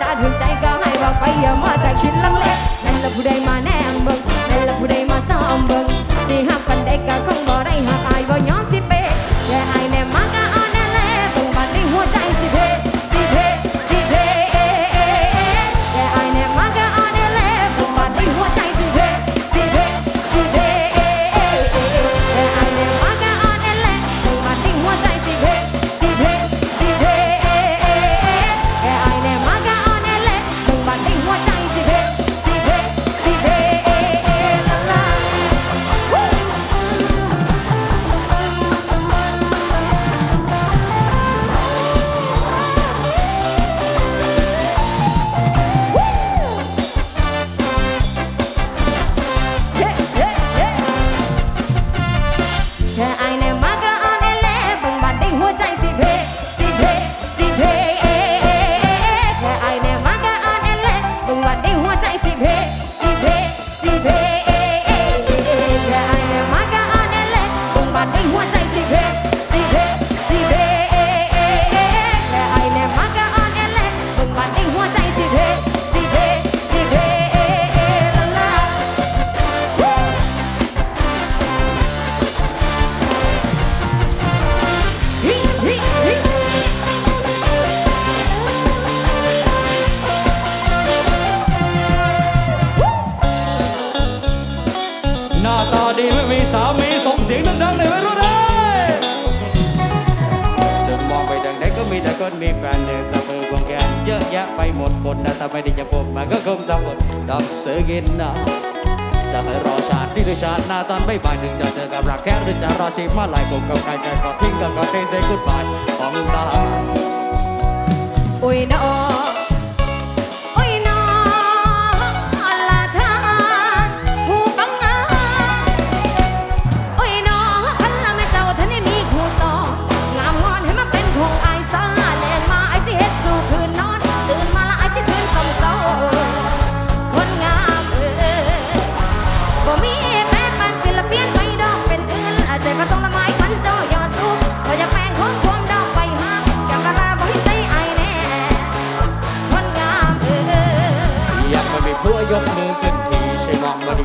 ตาถึงใจก็ให้บอกไปอย่ามาจากคิดลังเลนั่นละผู้ใดมาแนงเบิงนั่นละผู้ใดมาซ้อมเบิงสิหักกันได้ก็คง หน้าตาดีไม่มีสามีส่งเสียงดังๆหน่อยไม่รู้ได้สุดมองไปทางไหนก็มีแต่คนมีแฟนเดินสะเบือควงแขนเยอะแยะไปหมดคนนะถ้าไม่ได้จะพบมันก็คงต้องอดดับเสือกินนะจะให้รอชาตินี่หรือชาติหน้าตอนไม่บายหนึ่งจะเจอกับรักแค่หรือจะรอชิมมาหลายผมกับใครใจก็ทิ้งก็ก็เทใส่กุดบายของตาโอ้ยนอโ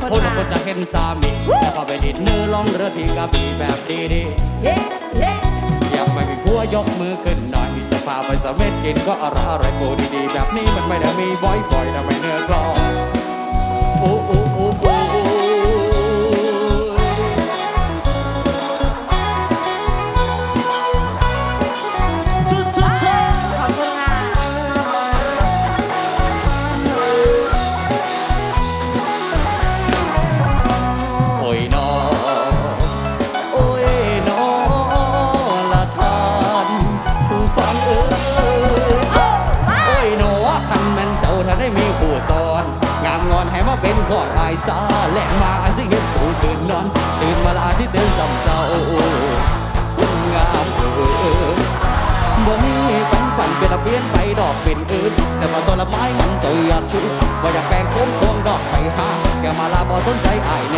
ช่มองมาดิคนคนจะเห็นสามีแล้วก็ไปดิดเนื้อลองเรือที่กระบี่แบบดีดีๆเย้เย้อยากไปมีผัวยกมือขึ้นหน่อยจะพาไปสะเม็ดกินก็อร่อยอร่อยกูดีๆแบบนี้มันไม่ได้มีบ่อยๆทำไมเนื้อกรอบ ให้มาเป็นขอดไายซาแหลงมาสิเห็นตูตื่นนอน ตื่นมาลาที่เตือนสำเจ้าคนงามเออบ่มีฝันฝันเป็นระเบียนไปดอกเป็นอื่นจะมาสนละไม้มันเจ้าอยากชูว่าอยากแปลงโค้งโค้งดอกไปหาแกมาลาบ่สนใจอายแน่คน